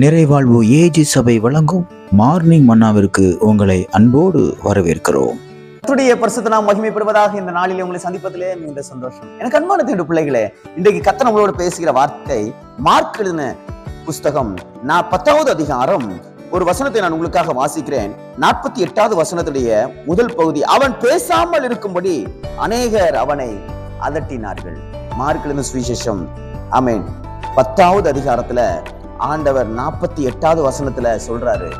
நிறைவாழ்வு AG சபை வழங்கும் morning மன்னாவிற்கு உங்களை அன்போடு வரவேற்கிறோம். கர்த்தருடைய பரிசுத்த நாம் மகிமைப்படுவதாக இந்த நாளிலே உங்களை சந்திப்பதிலே மிகுந்த சந்தோஷம். எனக்கு அன்பான தேடு பிள்ளைகளே இன்றைக்கு கத்த நம்மளோட பேசுகிற வார்த்தை மார்க் எழுதின புஸ்தகம் நான் பத்தாவது அதிகாரம் ஒரு வசனத்தை நான் உங்களுக்காக வாசிக்கிறேன். நாற்பத்தி எட்டாவது வசனத்துடைய முதல் பகுதி அவன் பேசாமல் இருக்கும்படி அநேகர் அவனை அதட்டினார்கள். மார்க் எழுதின சுவிசேஷம் ஆமேன். பத்தாவது அதிகாரத்துல ஆண்டவர் நாற்பத்தி எட்டாவது வசனத்துல சொல்றாரு.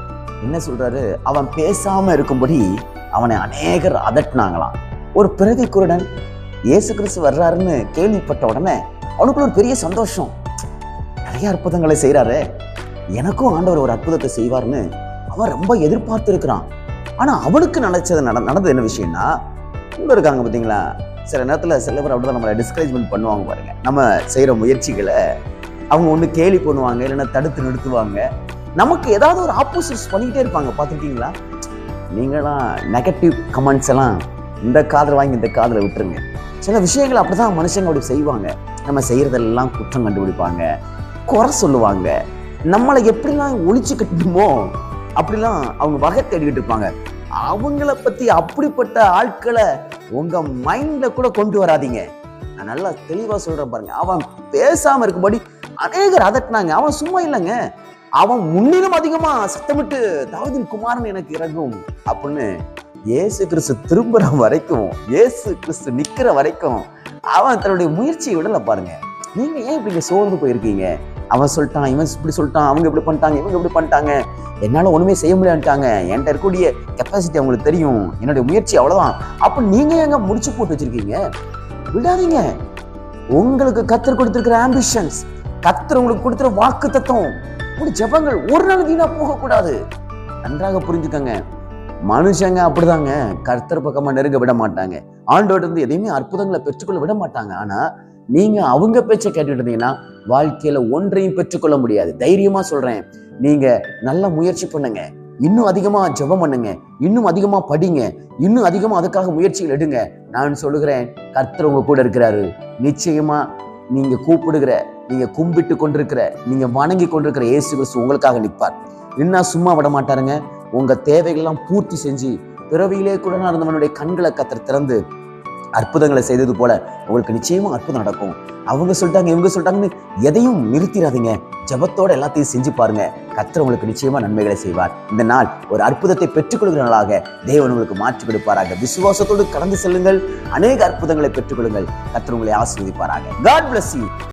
என்ன சொல்றாரு? அவன் பேசாம இருக்கும்படி அவனை அநேகர் அதட்டினாங்களாம். ஒரு பிறவி குருடன் இயேசு கிறிஸ்து வர்றாருன்னு கேள்விப்பட்ட உடனே அவனுக்குள்ள ஒரு பெரிய சந்தோஷம். நிறைய அற்புதங்களை செய்கிறாரு எனக்கும் ஆண்டவர் ஒரு அற்புதத்தை செய்வார்னு அவன் ரொம்ப எதிர்பார்த்துருக்கிறான். ஆனால் ஆனா அவனுக்கு நினைச்சது நட நடந்தது என்ன விஷயம்னா கூட இருக்காங்க பார்த்தீங்களா சில நேரத்தில் சில பேர் அப்படிதான் நம்மளை டிஸ்கரேஜ்மெண்ட் பண்ணுவாங்க பாருங்க. நம்ம செய்கிற முயற்சிகளை அவங்க ஒன்று கேலி பண்ணுவாங்க இல்லைன்னா தடுத்து நிறுத்துவாங்க. நமக்கு ஏதாவது ஒரு ஆப்போசிட்ஸ் பண்ணிக்கிட்டே இருப்பாங்க பார்த்துருக்கீங்களா? நீங்களாம் நெகட்டிவ் கமெண்ட்ஸ் எல்லாம் இந்த காதில் வாங்கி இந்த காதில் விட்டுருங்க. சில விஷயங்கள் அப்படிதான் மனுஷங்க அப்படி செய்வாங்க. நம்ம செய்யறதெல்லாம் குற்றம் கண்டுபிடிப்பாங்க குறை சொல்லுவாங்க. நம்மளை எப்படிலாம் ஒழிச்சு கட்டணுமோ அப்படிலாம் அவங்க வகை தேடிக்கிட்டு இருப்பாங்க. அவங்கள பத்தி அப்படிப்பட்ட ஆட்களை உங்க மைண்ட்ல கூட கொண்டு வராதீங்க. நான் நல்லா தெளிவாக சொல்றேன் பாருங்கள் அவன் பேசாமல் இருக்கும்படி அநேகர் அதட்டினாங்க. அவன் சும்மா இல்லைங்க. அவன் முன்னிலும் அதிகமா சத்தமிட்டு தாவதின் குமாரன் எனக்கு இறங்கும் அப்படின்னு இயேசு கிறிஸ்து திரும்புற வரைக்கும் இயேசு கிறிஸ்து நிக்கிற வரைக்கும் அவன் தன்னுடைய முயற்சியை விடல பாருங்க. நீங்க ஏன் இப்படி சோர்ந்து போயிருக்கீங்க? அவன் சொல்லிட்டான் இவன் இப்படி சொல்லிட்டான் அவங்க இப்படி பண்ணிட்டாங்க இவங்க இப்படி பண்ணிட்டாங்க. என்னால ஒண்ணுமே செய்ய முடியாதுட்டாங்க என்கிட்ட இருக்கக்கூடிய கெப்பாசிட்டி அவங்களுக்கு தெரியும். என்னுடைய முயற்சி அவ்வளவுதான். அப்ப நீங்க எங்க முடிச்சு போட்டு வச்சிருக்கீங்க? விடாதீங்க. உங்களுக்கு கத்தர் கொடுத்துருக்கிற ஆம்பிஷன்ஸ் கத்தர் உங்களுக்கு கொடுத்துற வாக்கு தத்துவம் உங்க ஜெபங்கள் ஒரு நாள் வீணா போகக்கூடாது. நன்றாக புரிஞ்சுக்கங்க. மனுஷங்க அப்படிதாங்க. கர்த்தர் பக்கமா நெருங்க விட மாட்டாங்க. ஆண்டோட இருந்து எதையுமே அற்புதங்களை பெற்றுக்கொள்ள விட மாட்டாங்க. ஆனா நீங்க அவங்க பேச்சை கேட்டுட்டு இருந்தீங்கன்னா வாழ்க்கையில ஒன்றையும் பெற்றுக்கொள்ள முடியாது. தைரியமா சொல்றேன். நீங்க நல்ல முயற்சி பண்ணுங்க. இன்னும் அதிகமா ஜெபம் பண்ணுங்க. இன்னும் அதிகமா படிங்க. இன்னும் அதிகமா அதுக்காக முயற்சிகள் எடுங்க. நான் சொல்லுகிறேன் கர்த்தர் உங்க கூட இருக்கிறாரு. நிச்சயமா நீங்க கூப்பிடுகிற நீங்க கும்பிட்டு கொண்டிருக்கிற நீங்க வணங்கி கொண்டிருக்கிற இயேசு கிறிஸ்து உங்களுக்காக நிற்பார். நின்னா சும்மா விட மாட்டாருங்க. உங்க தேவைகள்லாம் பூர்த்தி செஞ்சு பிறவியிலே கூட நடந்தவனுடைய கண்களை கத்தர் திறந்து அற்புதங்களை செய்தது போல உங்களுக்கு நிச்சயமா அற்புதம் நடக்கும். அவங்க சொல்லிட்டாங்க இவங்க சொல்லிட்டாங்கன்னு எதையும் நிறுத்திடாதீங்க. ஜெபத்தோட எல்லாத்தையும் செஞ்சு பாருங்க. கத்தர் உங்களுக்கு நிச்சயமா நன்மைகளை செய்வார். இந்த நாள் ஒரு அற்புதத்தை பெற்றுக்கொள்கிற நாளாக தேவன் உங்களுக்கு மாற்றி கொடுப்பாராக. விசுவாசத்தோடு கடந்து செல்லுங்கள். அநேக அற்புதங்களை பெற்றுக்கொள்ளுங்கள் கத்தர் உங்களை ஆசீர்வதிப்பாராக. God bless you